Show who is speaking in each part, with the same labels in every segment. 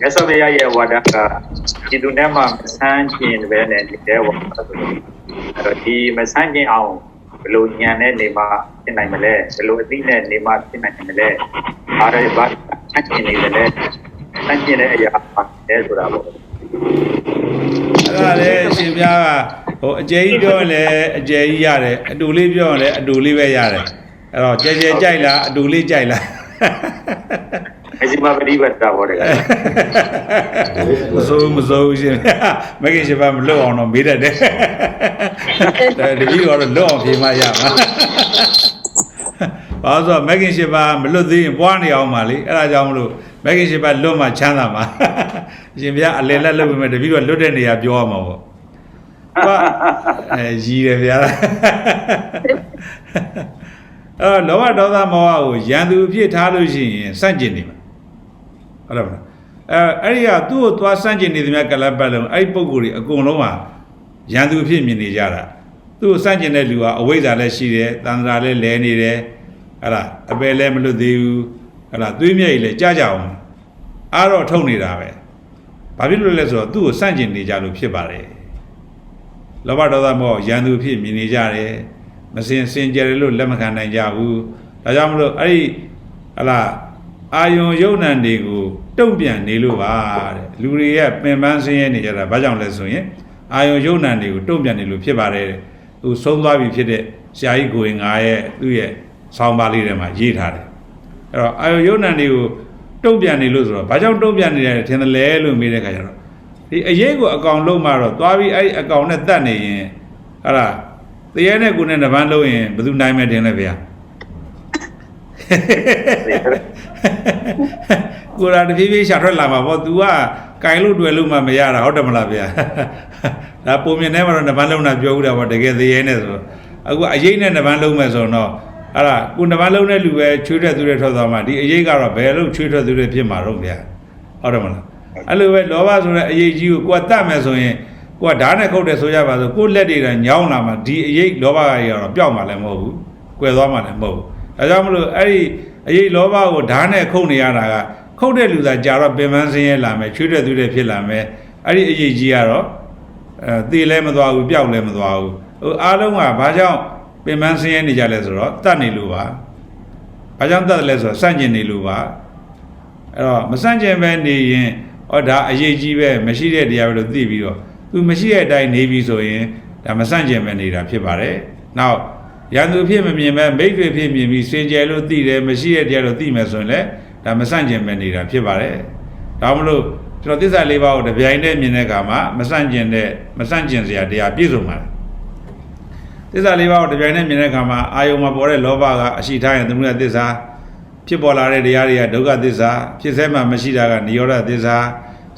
Speaker 1: မြတ်စွာဘုရားရဲ့ဝါဒကဒီသူနဲ့မှမဆန်းကျင်ပဲနဲ့ဒီတဲ့ဝါဒဆိုတော့အဲ့တော့ဒီမဆန်းကျင်အောင်ဘယ်လိုညံတဲ့နေမှာဖြစ်နိုင်မလဲဘယ်လိုအသိနဲ့နေမှာဖြစ်နိုင်မလဲအားရပါဆန်းကျင်နေတယ်ဆန်းကျင်တဲ့အရာပါတယ်ဆိုတာပေါ့
Speaker 2: အဲ့ဒါလေရှင်ပြားကဟိုအကျယ်ကြီးပြောရင်လည်းအကျယ်ကြီးရတယ်အတူလေးပြောရင်လည်းအတူလေးပဲရတယ်အဲ့တော့ကျဲကျဲကြိုက်လားအတူလေးကြိုက်လား
Speaker 1: အစီမပရိပတ်တာပေါ့တကယ်
Speaker 2: မစိုးမစိုးရှင်မကင်ရှင်ပါမလွတ်အောင်တော့မေးတတ်တယ်ဒါတပည့်တော်တော့လွတ်အောင်ဖြေမှရမှာဘာလို့ဆိုတော့မကင်ရှင်ပါမလွတ်သေးရင်ပွားနေအောင်ပါလေအဲ့ဒါကြောင့်မလို့မကင်ရှင်ပါလွတ်မှချမ်းသာမှာရှင်ဗျာအလယ်လက်လွတ်ပြီးမှတပည့်တော်လွတ်တဲ့နေရာပြောရမှာပေါ့ဘာအဲရည်တယ်ဗျာအဲ့တော့လောဘဒေါသမောဟကိုရန်သူအဖြစ်ထားလို့ရှိရင်စန့်ကျင်နေမှာ ဟုတ်တယ်မလားအဲအဲ့ဒီကသူ့ကိုသွားစန့်ကျင်နေသမျှကလပ်ပတ်လုံးအဲ့ဒီပုံကိုယ်ကြီးအကုန်လုံးဟာရန်သူအဖြစ်မြင်နေကြတာသူ့ကိုစန့်ကျင်တဲ့လူကအဝိဇ္ဇာလည်းရှိတယ်တန်ត្រာလည်းလဲနေတယ်အဲ့ဒါအပယ်လည်းမလွတ်သေးဘူးအဲ့ဒါသွေးမြက်ကြီးလည်းကြားကြအောင်အားတော့ထုတ်နေတာပဲဘာဖြစ်လို့လဲဆိုတော့သူ့ကိုစန့်ကျင်နေကြလို့ဖြစ်ပါတယ်လောဘဒေါသမောဟရန်သူအဖြစ်မြင်နေကြတယ်မစင်စင်ကြယ်လို့လက်မခံနိုင်ကြဘူးဒါကြောင့်မလို့အဲ့ဒီဟလာ အာယုံယုံနံတွေကိုတုံ့ပြန်နေလို့ပါတဲ့လူတွေရဲ့ပင်ပန်းဆင်းရဲနေကြတာဘာကြောင့်လဲဆိုရင်အာယုံယုံနံတွေကိုတုံ့ပြန်နေလို့ဖြစ်ပါတယ်တဲ့သူဆုံးသွားပြီဖြစ်တဲ့ဆရာကြီးကိုရင်ငါရဲ့သူ့ရဲ့ဆောင်းပါးလေးထဲမှာရေးထားတယ်အဲ့တော့အာယုံယုံနံတွေကိုတုံ့ပြန်နေလို့ဆိုတော့ဘာကြောင့်တုံ့ပြန်နေတယ်ထင်တယ်လဲလို့မေးတဲ့ခါကျတော့ဒီအရေးကိုအကောင်လုံးမှတော့သွားပြီးအဲ့ဒီအကောင်နဲ့တတ်နေရင်အဲ့ဒါတရေနဲ့ကိုနဲ့တပန်းလုံးရင်ဘယ်သူနိုင်မယ်ထင်လဲဗျာ ကိုယ်တိုင်တဖြည်းဖြည်းရှာထွက်လာမှာပေါ့ तू ကကင်လို့တွေ့လို့မှမရတာဟုတ်တယ်မလားဗျာဒါပုံမြင်ထဲမှာတော့နှစ်ပန်းလုံးတာပြောဦးတာပေါ့တကယ်သေးရဲနဲ့ဆိုတော့အခုအရေးနဲ့နှစ်ပန်းလုံးမဲ့ဆိုတော့အဲ့ဒါကိုနှစ်ပန်းလုံးတဲ့လူပဲချွေးထွက်သူတွေထွက်သွားမှဒီအရေးကတော့ဘယ်လို့ချွေးထွက်သူတွေဖြစ်မှာတော့ဗျာဟုတ်တယ်မလားအဲ့လိုပဲလောဘဆိုတဲ့အရေးကြီးကိုကိုယ်ကတတ်မယ်ဆိုရင်ကိုကဓာတ်နဲ့ခုတ်တယ်ဆိုရပါဆိုကိုလက်တွေကညောင်းလာမှဒီအရေးလောဘကြီးကတော့ပျောက်မှလည်းမဟုတ်ဘူးကွယ်သွားမှလည်းမဟုတ်ဘူးဒါကြောင့်မလို့အဲ့ဒီ အရေးလောဘကိုဓာတ်နဲ့ခုတ်နေရတာကခုတ်တဲ့လူသာကြာတော့ပင်ပန်းစင်းရဲလာမယ်ချွေးတဲ့သူတွေဖြစ်လာမယ်အဲ့ဒီအရေးကြီးကတော့အဲသေလဲမသွားဘူးပျောက်လဲမသွားဘူးဟိုအားလုံးကဘာကြောင့်ပင်ပန်းစင်းရဲနေကြလဲဆိုတော့တတ်နေလို့ပါဘာကြောင့်တတ်တယ်လဲဆိုတော့စန့်ကျင်နေလို့ပါအဲ့တော့မစန့်ကျင်ပဲနေရင်ဟောဒါအရေးကြီးပဲမရှိတဲ့တရားပဲလို့သိပြီးတော့သူမရှိတဲ့အတိုင်းနေပြီဆိုရင်ဒါမစန့်ကျင်ပဲနေတာဖြစ်ပါတယ်နောက် ရန်သူဖြစ်မမြင်ပဲမိတ်တွေဖြစ်မြင်ပြီးစင်ကြယ်လို့သိတယ်မရှိတဲ့တရားလို့သိမယ်ဆိုရင်လည်းဒါမဆန့်ကျင်ပဲနေတာဖြစ်ပါတယ်။ဒါမှမလို့ကျွန်တော်သစ္စာလေးပါးကိုတပြိုင်တည်းမြင်တဲ့အခါမှာမဆန့်ကျင်တဲ့မဆန့်ကျင်စရာတရားပြည့်စုံပါတယ်။သစ္စာလေးပါးကိုတပြိုင်တည်းမြင်တဲ့အခါမှာအာယုံမှာပေါ်တဲ့လောဘကအရှိထားရင်သမုဒယသစ္စာဖြစ်ပေါ်လာတဲ့တရားတွေကဒုက္ခသစ္စာဖြစ်စေမှမရှိတာကនិရောဓသစ္စာ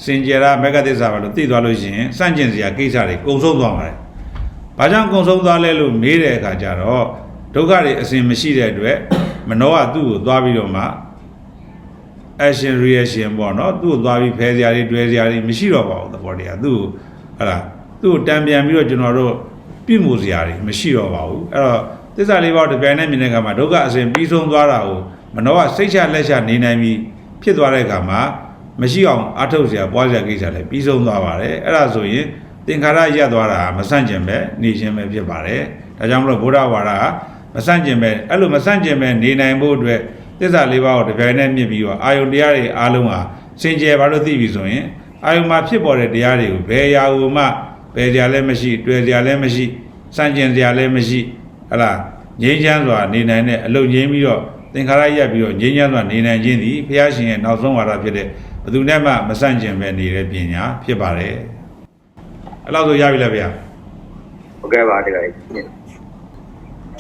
Speaker 2: စင်ကြယ်ရာမဂ္ဂသစ္စာပဲလို့သိသွားလို့ရှိရင်စန့်ကျင်စရာကိစ္စတွေကုံဆုံးသွားပါတယ်။ ဘာကြောင့်ကုံဆုံးသွားလဲလို့မေးတဲ့အခါကျတော့ဒုက္ခတွေအစဉ်မရှိတဲ့အတွက်မနောကသူ့ကိုသွားပြီးတော့မှ action reaction ပေါ့နော်သူ့ကိုသွားပြီးဖဲစရာတွေတွဲစရာတွေမရှိတော့ပါဘူးသဘောတရားသူ့ကိုဟလာသူ့ကိုတံပြန်ပြီးတော့ကျွန်တော်တို့ပြမှုစရာတွေမရှိတော့ပါဘူးအဲ့တော့သစ္စာလေးပါးတပြိုင်တည်းမြင်တဲ့အခါမှာဒုက္ခအစဉ်ပြီးဆုံးသွားတာကိုမနောကစိတ်ချလက်ချနေနိုင်ပြီးဖြစ်သွားတဲ့အခါမှာမရှိအောင်အထုတ်စရာပွားစရာကိစ္စလည်းပြီးဆုံးသွားပါတယ်အဲ့ဒါဆိုရင် သင်္ခါရရပ်သွားတာမဆန့်ကျင်ပဲနေခြင်းပဲဖြစ်ပါတယ်ဒါကြောင့်မလို့ဗုဒ္ဓဝါဒကမဆန့်ကျင်ပဲအဲ့လိုမဆန့်ကျင်ပဲနေနိုင်ဖို့အတွက်သစ္စာလေးပါးကိုတစ်ပြိုင်တည်းမြင့်ပြီးတော့အာယုန်တရားတွေအားလုံးဟာစင်ကြယ်ပါလို့သိပြီဆိုရင်အာယုန်မှာဖြစ်ပေါ်တဲ့တရားတွေကိုဘယ်ရာဟုမှဘယ်ကြလည်းမရှိတွေ့ကြလည်းမရှိစန့်ကျင်ကြလည်းမရှိဟလားငြိမ်းချမ်းစွာနေနိုင်တဲ့အလုံးငြိမ်းပြီးတော့သင်္ခါရရပ်ပြီးတော့ငြိမ်းချမ်းစွာနေနိုင်ခြင်းသည်ဘုရားရှင်ရဲ့နောက်ဆုံးဝါဒဖြစ်တဲ့ဘယ်သူနဲ့မှမဆန့်ကျင်ပဲနေတဲ့ပညာဖြစ်ပါတယ် အဲ့လောက်ဆိုရပြီလားဗျာ
Speaker 1: ဟုတ်ကဲ့ပါတကယ်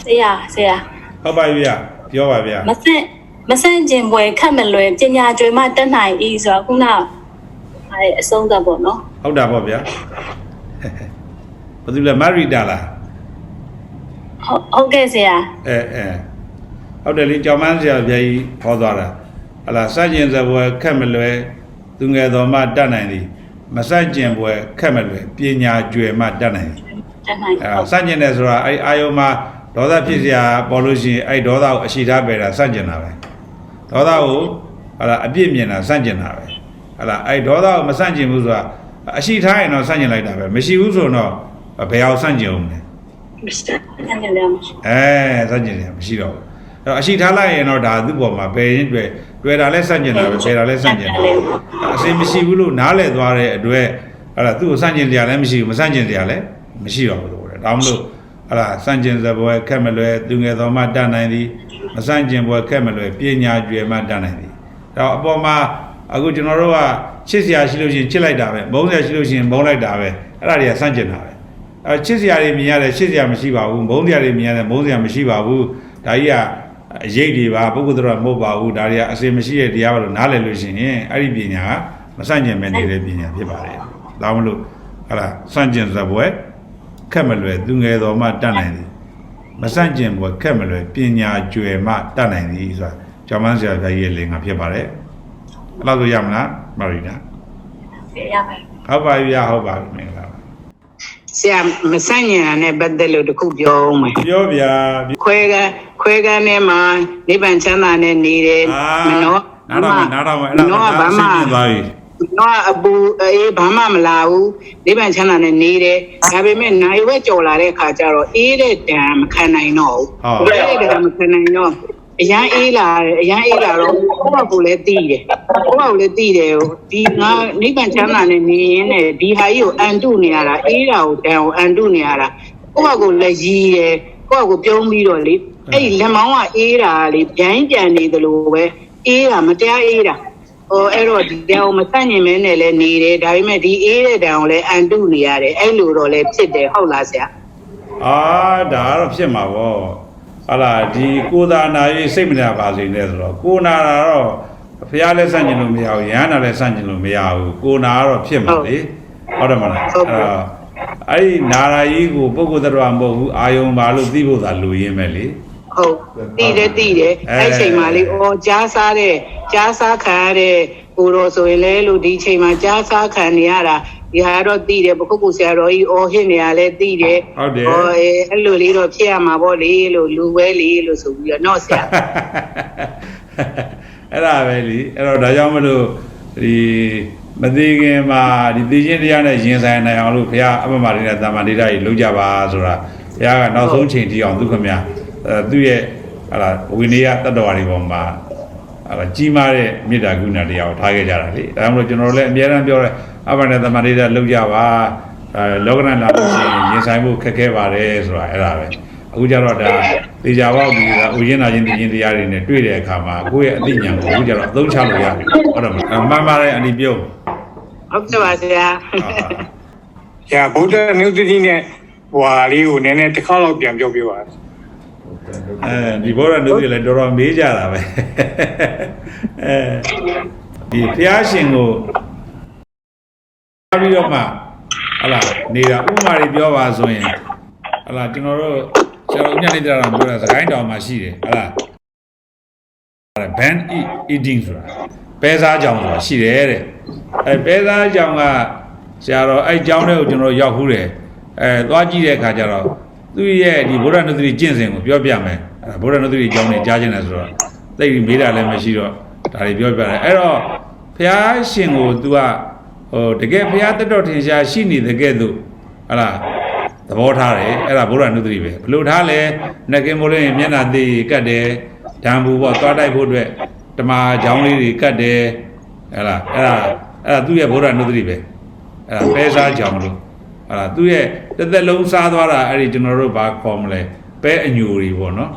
Speaker 3: ဆရာဆရာ
Speaker 2: ဟုတ်ပါပြီဗျာပြောပါဗျာ
Speaker 3: မဆန့်မဆန့်ကျင်ပွဲခတ်မလွယ်ပညာကျွေမှတက်နိုင်ဤဆိုတော့ခုနအဲအဆုံးသတ်ပေါ့နော်
Speaker 2: ဟုတ်တာပေါ့ဗျာဘယ်သူလဲမရီတာလား
Speaker 3: ဟုတ်ဟုတ်ကဲ့ဆရာ
Speaker 2: အဲအဲဟုတ်တယ်လေကြောင်မန်းဆရာပြကြီးဟောသွားတာဟလာစัจကျင်စပွဲခက်မလွယ်သူငယ်တော်မှတတ်နိုင်သည် မစန့်ကျင်ပွဲခက်မဲ့လွယ်ပညာကျွယ်မှတတ်နိုင်တယ်
Speaker 3: တတ်နိုင်
Speaker 2: အဲစန့်ကျင်တယ်ဆိုတာအဲအာယုံမှာဒေါသဖြစ်စရာပေါ်လို့ရှိရင်အဲဒေါသကိုအရှိထားပယ်တာစန့်ကျင်တာပဲဒေါသကိုဟာလာအပြစ်မြင်တာစန့်ကျင်တာပဲဟာလာအဲဒေါသကိုမစန့်ကျင်ဘူးဆိုတာအရှိထားရင်တော့စန့်ကျင်လိုက်တာပဲမရှိဘူးဆိုတော့ဘယ်အောင်စန့်ကျင်အောင်လဲအဲစန့်ကျင်တယ်မရှိတော့ဘူးအဲ့တော့အရှိထားလိုက်ရင်တော့ဒါသူ့ပေါ်မှာပယ်ရင်တွေ့ တွေ့တာလဲဆန့်ကျင်တာပဲပယ်တာလဲဆန့်ကျင်တယ်အစင်မရှိဘူးလို့နားလဲသွားတဲ့အတွက်အဲ့ဒါသူ့ကိုဆန့်ကျင်တရားလည်းမရှိဘူးမဆန့်ကျင်တရားလည်းမရှိတော့ဘူးလို့ပြောတယ်ဒါမှမဟုတ်အဲ့ဒါဆန့်ကျင်စပွဲခက်မလွယ်သူငယ်တော်မှတတ်နိုင်သည်မဆန့်ကျင်ပွဲခက်မလွယ်ပညာကျွယ်မှတတ်နိုင်သည်ဒါအပေါ်မှာအခုကျွန်တော်တို့ကချစ်စရာရှိလို့ရှိရင်ချစ်လိုက်တာပဲမုန်းစရာရှိလို့ရှိရင်မုန်းလိုက်တာပဲအဲ့ဒါတွေကဆန့်ကျင်တာပဲအဲချစ်စရာတွေမြင်ရတယ်ချစ်စရာမရှိပါဘူးမုန်းစရာတွေမြင်ရတယ်မုန်းစရာမရှိပါဘူးဒါကြီးက အရေးတွေပါပုဂ္ဂိုလ်တော်မဟုတ်ပါဘူးဒါတွေကအစင်မရှိတဲ့တရားပါလို့နားလည်လို့ရှိရင်အဲ့ဒီပညာကမဆန့်ကျင်မဲ့နေတဲ့ပညာဖြစ်ပါတယ်ဒါမှမဟုတ်ဟာလားဆန့်ကျင်စပွဲခက်မလွယ်သူငယ်တော်မှတတ်နိုင်သည်မဆန့်ကျင်ပွဲခက်မလွယ်ပညာကျွယ်မှတတ်နိုင်သည်ဆိုတာကျောင်းမဆရာဘုရားကြီးရဲ့လင်္ကာဖြစ်ပါတယ်အဲ့လောက်ဆိုရမလားမာရီနာ
Speaker 3: ရမယ်
Speaker 2: ဟုတ်ပါပြီရဟုတ်ပါပြီမင်္ဂလာပါ
Speaker 4: ဆရာမဆန့်ကျင်တာနဲ့ပတ်သက်လို့တခုပြောဦးမယ်
Speaker 2: ပြောဗျာ
Speaker 4: ခွဲကခွဲကန်းထဲမှာနိဗ္ဗာန်ချမ်းသာနဲ့နေတယ်
Speaker 2: အာ
Speaker 4: မနော
Speaker 2: နားတော့မယ်နားတော့မယ်အဲ့ဒါ
Speaker 4: မနောက
Speaker 2: က
Speaker 4: ဘာ
Speaker 2: ဘာ
Speaker 4: မှ
Speaker 2: မှသွားပြီ
Speaker 4: တော့အပူအေးဘာမှမလာဘူးနိဗ္ဗာန်ချမ်းသာနဲ့နေတယ်ဒါပေမဲ့နိုင်ဝဲကြော်လာတဲ့အခါကျတော့အေးတဲ့တံမခံနိုင်တော့ဘူးအေးတဲ့တံမခံနိုင်တော့ အရန်အေးလာတယ်အရန်အေးလာတော့ကိုယ့်ဘက်ကိုလည်းတီးတယ်ကိုယ့်ဘက်ကိုလည်းတီးတယ်ဒီငါနိဗ္ဗာန်ချမ်းသာနဲ့နေရင်းနဲ့ဒီဟာကြီးကိုအန်တုနေရတာအေးတာကိုတံကိုအန်တုနေရတာကိုယ့်ဘက်ကိုလည်းရီးတယ်ကိုယ့်ဘက်ကိုပြုံးပြီးတော့လေအဲ့ဒီလက်မောင်းကအေးတာလေဗျိုင်းပြန်နေသလိုပဲအေးတာမတရားအေးတာဟိုအဲ့တော့ဒီတန်ကိုမဆန့်ကျင်မဲနဲ့လည်းနေတယ်ဒါပေမဲ့ဒီအေးတဲ့တန်ကိုလည်းအန်တုနေရတယ်အဲ့လိုတော့လည်းဖြစ်တယ်ဟုတ်လားဆရာ
Speaker 2: အာဒါကတော့ဖြစ်မှာပေါ့ ဟာလာဒီကိုယ်သာနာရေးစိတ်မနာပါစေနဲ့ဆိုတော့ကိုယ်နာတာတော့ဖះလည်းဆန့်ကျင်လို့မရဘူးရဟန္တာလည်းဆန့်ကျင်လို့မရဘူးကိုယ်နာကတော့ဖြစ်မှာလေဟုတ်တယ်မလားအဲ့တော့အဲ့ဒီနာရာကြီးကိုပုဂ္ဂိုလ်တော်မဟုတ်ဘူးအာယုံပါလို့သိဖို့သာလူရင်းပဲလေ
Speaker 4: ဟုတ်တည်တယ်တည်တယ်
Speaker 2: အဲ
Speaker 4: အဲ့ချိန်မှာလေအော်ကြားစားတဲ့ကြားစားခံရတဲ့ကိုတော်ဆိုရင်လေလို့ဒီချိန်မှာကြားစားခံနေရတာ ဒီဟာတော့သိတယ်ပခုတ်ကူဆရာတော်ကြီးအော်ဟစ်နေရလဲသိတယ်
Speaker 2: ဟုတ်တယ်
Speaker 4: ဟောအဲ့လိုလေးတော့ဖြစ်ရမှာပေါ့လေလို့လူပဲလေလို့ဆိုပြီးတော့တော့ဆရာ
Speaker 2: အဲ့ဒါပဲလေအဲ့တော့ဒါကြောင့်မလို့ဒီမသေးခင်မှာဒီသိချင်းတရားနဲ့ရင်ဆိုင်နိုင်အောင်လို့ဘုရားအမမလေးနဲ့တာမန်ဒေတာကြီးလုပ်ကြပါဆိုတာဘုရားကနောက်ဆုံးချိန်ထိအောင်သူခမအဲသူ့ရဲ့ဟာလာဝိနည်းတတ္တဝါတွေပေါ်မှာဟာလာကြီးမားတဲ့မေတ္တာကုဏတရားကိုထားခဲ့ကြတာလေဒါကြောင့်မလို့ကျွန်တော်လည်းအများအားပြောတယ် အပမနဲ့တာမန်ဒေတာလုပ်ကြပါအဲလောကရန်လာလို့ရှိရင်ရင်ဆိုင်ဖို့ခက်ခဲပါတယ်ဆိုတာအဲ့ဒါပဲအခုကျတော့ဒါတေချာပေါက်ဒီကဥယျာဉ်နာချင်းတည်ချင်းတရားတွေနဲ့တွေ့တဲ့အခါမှာကိုယ့်ရဲ့အသိဉာဏ်ကိုအခုကျတော့အသုံးချလို့ရတယ်ဟုတ်တယ်မလားအမှန်ပါတယ်အန်ဒီပြုံး
Speaker 4: ဟုတ်ကဲ့ပါဆရာ။
Speaker 5: ညာဗုဒ္ဓနုတ္တိနဲ့ဟွာလေးကိုနည်းနည်းတစ်ခါတော့ပြန်ပြောပြပါ
Speaker 2: အဲဒီဘောရနုတွေလည်းတော်တော်မေးကြတာပဲအဲဒီဖျားရှင်ကို ပြီးတော့မှဟလာနေတာဥပမာတွေပြောပါဆိုရင်ဟလာကျွန်တော်တို့ဆရာတော်ညနေကြတာပြောတာစကိုင်းတောင်မှာရှိတယ်ဟလာ ban eating ဆိုတာပဲစားကြောင်ဆိုတာရှိတယ်တဲ့အဲပဲစားကြောင်ကဆရာတော်အဲ့ကြောင်တွေကိုကျွန်တော်ရောက်ခူးတယ်အဲသွားကြည့်တဲ့အခါကျတော့သူ့ရဲ့ဒီဗုဒ္ဓနုတ္တိကျင့်စဉ်ကိုပြောပြမယ်အဲဗုဒ္ဓနုတ္တိကြောင်တွေကြားခြင်းတယ်ဆိုတော့သိပြီးမေးတာလည်းမရှိတော့ဒါတွေပြောပြတယ်အဲ့တော့ဘုရားရှင်ကို तू က ဟိုတကယ်ဘုရားတက်တော်ထင်ရှားရှိနေတဲ့ကဲ့သို့ဟလာသဘောထားတယ်အဲ့ဒါဗုဒ္ဓနုတ္တိပဲဘယ်လိုထားလဲနှကင်မိုးလေးမျက်နှာသေးကတ်တယ်ဓာန်ဘူးပေါ့သွားတိုက်ဖို့အတွက်တမာချောင်းလေးတွေကတ်တယ်ဟဲ့လားအဲ့ဒါအဲ့ဒါသူ့ရဲ့ဗုဒ္ဓနုတ္တိပဲအဲ့ဒါပဲစားချောင်းလို့ဟဲ့လားသူ့ရဲ့တစ်သက်လုံးစားသွားတာအဲ့ဒီကျွန်တော်တို့ဘာခေါ်မလဲပဲအညူတွေပေါ့နော်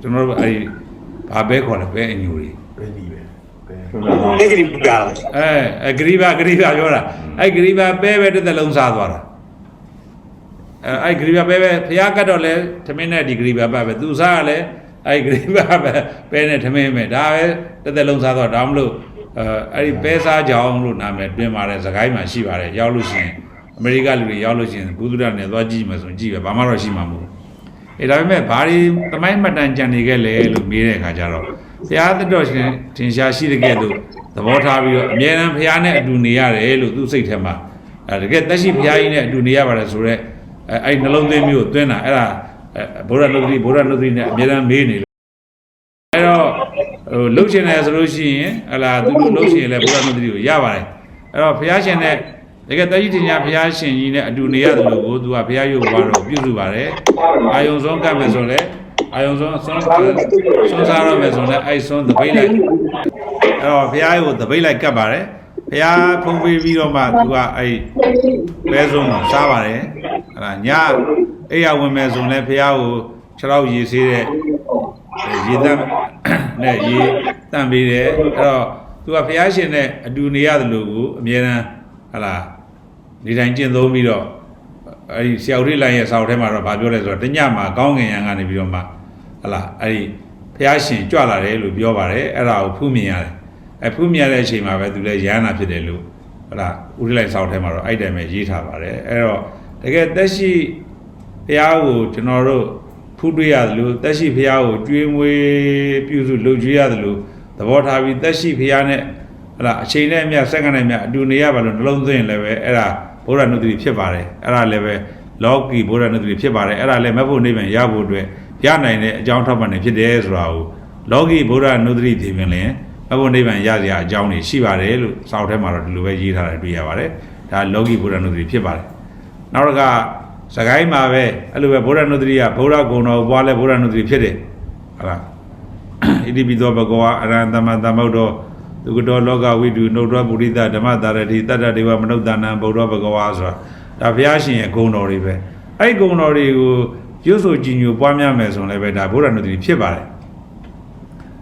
Speaker 2: ကျွန်တော်တို့အဲ့ဒီဘာပဲခေါ်လဲပဲအညူတွေ။
Speaker 5: ဒီကလေးပြတာ
Speaker 2: အဲအဲဂရိဘဂရိဘပြောတာအဲဂရိဘပဲပဲတစ်သက်လုံးစားသွားတာအဲအဲဂရိဘပဲပဲဖျားကတ်တော့လဲသမင်းနဲ့ဒီဂရိဘပဲပဲသူစားရလဲအဲဂရိဘပဲပဲနဲ့သမင်းပဲဒါပဲတစ်သက်လုံးစားသွားဒါမှမလို့အဲအဲ့ဒီပဲစားကြောင်လို့နာမည်တွင်ပါတယ်စကိုင်းမှာရှိပါတယ်ရောက်လို့ရှိရင်အမေရိကလူတွေရောက်လို့ရှိရင်ဘူးသူရနဲ့သွားကြည့်မှဆိုရင်ကြည့်ပဲဘာမှတော့ရှိမှာမဟုတ်ဘူးအဲဒါပေမဲ့ဘာဒီတမိုင်းမှတ်တမ်းကြံနေခဲ့လဲလို့မေးတဲ့အခါကျတော့ ဘုရားသတော်ရှင်ထင်ရှားရှိတဲ့ကဲ့သို့သဘောထားပြီးတော့အမြဲတမ်းဘုရားနဲ့အတူနေရတယ်လို့သူစိတ်ထဲမှာအဲတကယ်တက်ရှိဘုရားကြီးနဲ့အတူနေရပါတယ်ဆိုတော့အဲအဲ့နှလုံးသွင်းမျိုးကိုသွင်းတာအဲ့ဒါအဲဗုဒ္ဓနုဒ္ဓတိဗုဒ္ဓနုဒ္ဓတိနဲ့အမြဲတမ်းမေးနေလို့အဲ့တော့ဟိုဟိုလှုပ်ရှင်တယ်ဆိုလို့ရှိရင်ဟလာသူတို့လှုပ်ရှင်ရင်လည်းဘုရားနုဒတိကိုရပါတယ်အဲ့တော့ဘုရားရှင်နဲ့တကယ်တကြီးတင်ညာဘုရားရှင်ကြီးနဲ့အတူနေရတယ်လို့ကိုသူကဘုရားရုပ်ဘွားတော့ပြုစုပါတယ်အာယုံဆုံးကပ်မယ်ဆိုလဲ အာယုံဆုံးဆုံးဆုံးစားရမယ်ဆိုလဲအဲ့ဆုံးသပိတ်လိုက်အဲ့တော့ဘုရားကိုသပိတ်လိုက်ကပ်ပါတယ်ဘုရားဖုံးပေးပြီးတော့မှသူကအဲ့ဘဲဆုံးကိုစားပါတယ်ဟလာညအိယာဝင်မယ်ဆိုလဲဘုရားကိုခြေတော့ရေဆေးတဲ့ရေတမ်းနဲ့ရေတန့်ပေးတယ်အဲ့တော့သူကဘုရားရှင်နဲ့အတူနေရတယ်လို့ကိုအမြဲတမ်းဟလာနေတိုင်းကျင့်သုံးပြီးတော့အဲ့ဒီဆရာဦးရိလိုင်းရဲ့စာအုပ်ထဲမှာတော့ဗာပြောလဲဆိုတော့တညမှာကောင်းငင်ရန်ကနေပြီးတော့မှ ဟလာအဲ့ဒီဘုရားရှင်ကြွလာတယ်လို့ပြောပါတယ်အဲ့ဒါကိုဖူးမြင်ရတယ်အဲ့ဖူးမြင်ရတဲ့အချိန်မှာပဲသူလည်းရဟန္တာဖြစ်တယ်လို့ဟလာဦးရိလိုင်းစာအုပ်ထဲမှာတော့အဲ့တိုင်းပဲရေးထားပါတယ်အဲ့တော့တကယ်သက်ရှိဘုရားကိုကျွန်တော်တို့ဖူးတွေ့ရတယ်လို့တက်ရှိဖះကိုကျွေးမွေးပြုစုလုပ်ကျွေးရတယ်လို့သဘောထားပြီးတက်ရှိဖះနဲ့ဟလာအချိန်နဲ့အမျှစက္ကန့်နဲ့အမျှအတူနေရပါလို့နှလုံးသွင်းရင်လည်းပဲအဲ့ဒါဘုရားနုဒတိဖြစ်ပါတယ်အဲ့ဒါလည်းပဲလောကီဘုရားနုဒတိဖြစ်ပါတယ်အဲ့ဒါလည်းမဖို့နေပြန်ရဖို့အတွက် ရနိုင်တဲ့အကြောင်းထောက်ပံ့နေဖြစ်တယ်ဆိုတာကိုလောကီဘုရားနုဒတိဖြစ်ရင်လည်းမဖို့နေပြန်ရစရာအကြောင်းတွေရှိပါတယ်လို့စာအုပ်ထဲမှာတော့ဒီလိုပဲရေးထားတယ်တွေ့ရပါတယ်ဒါလောကီဘုရားနုဒတိဖြစ်ပါတယ်နောက်တစ်ခါစကိုင်းမှာပဲအဲ့လိုပဲဘုရားနုဒတိကဘုရားဂုဏတော်ကိုပွားလဲဘုရားနုဒတိဖြစ်တယ်ဟုတ်လားဣတိပိသောဘဂဝါအရဟံသမ္မာသမ္ဗုဒ္ဓောသူကတော်လောကဝိတုနှုတ်တော်ပုရိသဓမ္မတာရတိတတ္တဒေဝမနုဿာနံဗုဒ္ဓဘဂဝါဆိုတာဒါဘုရားရှင်ရဲ့ဂုဏ်တော်တွေပဲအဲ့ဒီဂုဏ်တော်တွေကို ရွတ်ဆိုကြည်ညိုပွားများမယ်ဆိုရင်လည်းပဲဒါဘုရားနုတ္တိဖြစ်ပါတယ်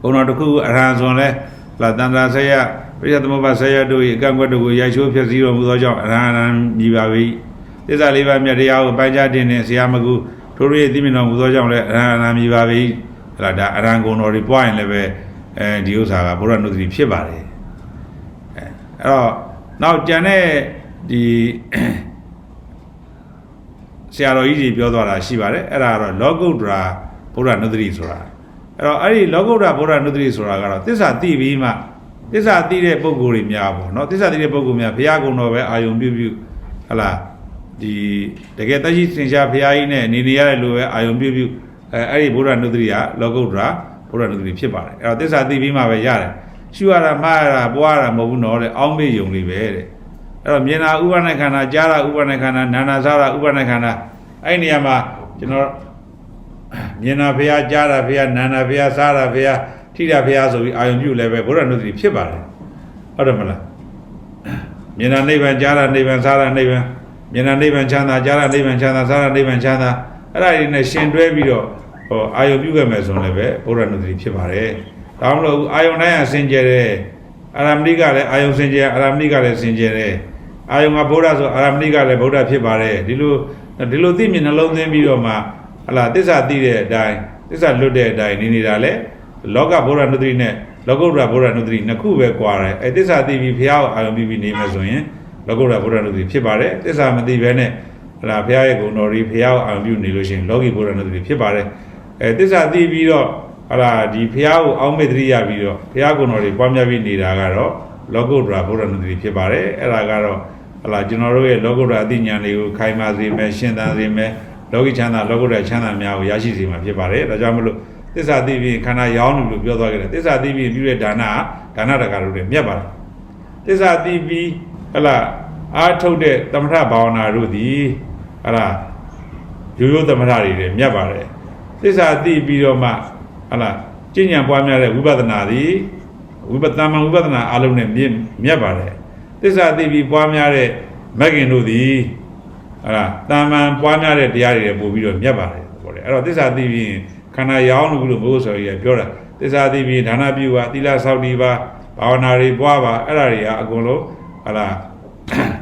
Speaker 2: ဂုဏ်တော်တစ်ခုအရဟံဆိုရင်လည်းလာတန္တာဆယပရိယသမုပ္ပါဆယတို့၏အကန့်ကွက်တို့ကိုရိုက်ချိုးဖြစ်စည်းတော်မူသောကြောင့်အရဟံအရဟံမြည်ပါ၏သစ္စာလေးပါးမြတ်တရားကိုပိုင်းခြားတင်နေဆရာမကူထိုတို့၏သိမြင်တော်မူသောကြောင့်လည်းအရဟံအရဟံမြည်ပါ၏အဲ့ဒါဒါအရဟံဂုဏ်တော်တွေပွားရင်လည်းပဲအဲဒီဥစ္စာကဘုရားနုတ္တိဖြစ်ပါတယ်အဲအဲ့တော့နောက်ကြံတဲ့ဒီ ဆရာတော်ကြီးကြီးပြောသွားတာရှိပါတယ်အဲ့ဒါကတော့လောကုတ္တရာဘုရားနုဒတိဆိုတာအဲ့တော့အဲ့ဒီလောကုတ္တရာဘုရားနုဒတိဆိုတာကတော့သစ္စာသိပြီးမှသစ္စာသိတဲ့ပုဂ္ဂိုလ်တွေများပေါ့နော်သစ္စာသိတဲ့ပုဂ္ဂိုလ်များဘုရားကုံတော်ပဲအာယုံပြုပြုဟလာဒီတကယ်တရှိသင်္ချာဘုရားကြီးနဲ့နေနေရတယ်လို့ပဲအာယုံပြုပြုအဲအဲ့ဒီဘုရားနုဒတိကလောကုတ္တရာဘုရားနုဒတိဖြစ်ပါတယ်အဲ့တော့သစ္စာသိပြီးမှပဲရတယ်ရှုရတာမှားရတာပွားရတာမဟုတ်ဘူးနော်တဲ့အောင်းမေ့ယုံလေးပဲတဲ့ အဲ့တော့မြင်တာဥပါဒณะခန္ဓာကြားတာဥပါဒณะခန္ဓာနာနာစားတာဥပါဒณะခန္ဓာအဲ့ဒီနေရာမှာကျွန်တော်မြင်တာဘုရားကြားတာဘုရားနာနာဘုရားစားတာဘုရားထိတာဘုရားဆိုပြီးအာယုံပြုလည်းပဲဘုရားနုတ္တိဖြစ်ပါတယ်ဟုတ်တယ်မလားမြင်တာနိဗ္ဗာန်ကြားတာနိဗ္ဗာန်စားတာနိဗ္ဗာန်မြင်တာနိဗ္ဗာန်ချမ်းသာကြားတာနိဗ္ဗာန်ချမ်းသာစားတာနိဗ္ဗာန်ချမ်းသာအဲ့ဒါတွေနဲ့ရှင်တွဲပြီးတော့ဟောအာယုံပြုခဲ့မယ်ဆိုရင်လည်းပဲဘုရားနုတ္တိဖြစ်ပါတယ်ဒါမှမဟုတ်အာယုံတိုင်းအစင်ကြဲတဲ့အာရမဏိကလည်းအာယုံစင်ကြဲအာရမဏိကလည်းစင်ကြဲတဲ့ အာယုံကဗုဒ္ဓဆိုအာရမဏိကလည်းဗုဒ္ဓဖြစ်ပါတယ်ဒီလိုဒီလိုသိမြင်နှလုံးသွင်းပြီးတော့မှဟလာသစ္စာသိတဲ့အတိုင်းသစ္စာလွတ်တဲ့အတိုင်းနေနေတာလေလောကဗုဒ္ဓနုဒတိနဲ့လောကုတ္တရာဗုဒ္ဓနုဒတိနှစ်ခုပဲကွာတယ်အဲသစ္စာသိပြီးဘုရားကိုအာယုံပြီးပြီးနေမယ်ဆိုရင်လောကုတ္တရာဗုဒ္ဓနုဒတိဖြစ်ပါတယ်သစ္စာမသိဘဲနဲ့ဟလာဘုရားရဲ့ဂုဏ်တော်ကြီးဘုရားကိုအာယုံပြုနေလို့ရှိရင်လောကီဗုဒ္ဓနုဒတိဖြစ်ပါတယ်အဲသစ္စာသိပြီးတော့ဟလာဒီဘုရားကိုအောင်းမေတ္တရိယပြီးတော့ဘုရားဂုဏ်တော်တွေပွားများပြီးနေတာကတော့ လောကုတ္တရာဗုဒ္ဓနုဒတိဖြစ်ပါတယ်အဲ့ဒါကတော့ဟလာကျွန်တော်တို့ရဲ့လောကုတ္တရာအသိဉာဏ်တွေကိုခိုင်မာစေမယ်ရှင်းသန်စေမယ်လောကီချမ်းသာလောကုတ္တရာချမ်းသာများကိုရရှိစေမှာဖြစ်ပါတယ်ဒါကြောင့်မလို့သစ္စာသိပြီးခန္ဓာရောင်းလို့ပြောသွားကြတယ်သစ္စာသိပြီးပြုတဲ့ဒါနကဒါနတကာတို့တွေမြတ်ပါတယ်သစ္စာသိပြီးဟလာအားထုတ်တဲ့သမထဘာဝနာတို့သည်ဟလာရိုးရိုးသမထတွေတွေမြတ်ပါတယ်သစ္စာသိပြီးတော့မှဟလာကျင့်ကြံပွားများတဲ့ဝိပဿနာသည် ဝိပဿနာဝိပဿနာအလုံးနဲ့မြင့်မြတ်ပါတယ်သစ္စာသိပြီးပွားများတဲ့မဂ္ဂင်တို့သည်ဟလားတာမန်ပွားများတဲ့တရားတွေပို့ပြီးတော့မြတ်ပါတယ်ပေါ့လေအဲ့တော့သစ္စာသိပြီးခန္ဓာရောင်းလို့လို့ဘုရားဆိုရပြောတာသစ္စာသိပြီးဒါနပြုပါသီလဆောက်တည်ပါဘာဝနာတွေပွားပါအဲ့ဒါတွေကအကုန်လုံးဟလား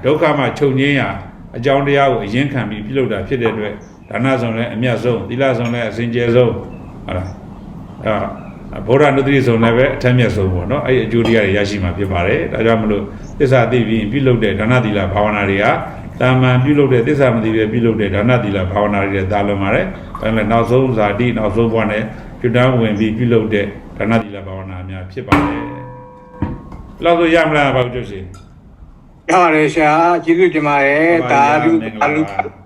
Speaker 2: ဒုက္ခမှချုပ်ငင်းရာအကြောင်းတရားကိုအရင်ခံပြီးပြုလုပ်တာဖြစ်တဲ့အတွက်ဒါနဆောင်လည်းအမြတ်ဆုံးသီလဆောင်လည်းအစဉ်ကျယ်ဆုံးဟလားအဲ့ ဗုဒ္ဓနုတ္တိဆုံးလည်းပဲအထက်မြတ်ဆုံးပေါ့နော်အဲ့ဒီအကျိုးတရားတွေရရှိမှာဖြစ်ပါတယ်ဒါကြောင့်မလို့သစ္စာသိပြီးပြုလုပ်တဲ့ဒါနသီလဘာဝနာတွေကတာမန်ပြုလုပ်တဲ့သစ္စာမသိပဲပြုလုပ်တဲ့ဒါနသီလဘာဝနာတွေတာလွန်ပါတယ်ဒါပေမဲ့နောက်ဆုံးဇာတိနောက်ဆုံးဘဝနဲ့ကျွတ်တန်းဝင်ပြီးပြုလုပ်တဲ့ဒါနသီလဘာဝနာများဖြစ်ပါတယ်လောက်ဆိုရမလားဘာလို့ကျုပ်ရှင်
Speaker 5: ရပါတယ်ဆရာကျေးဇူးတင်ပါတယ်တာလူတာလူ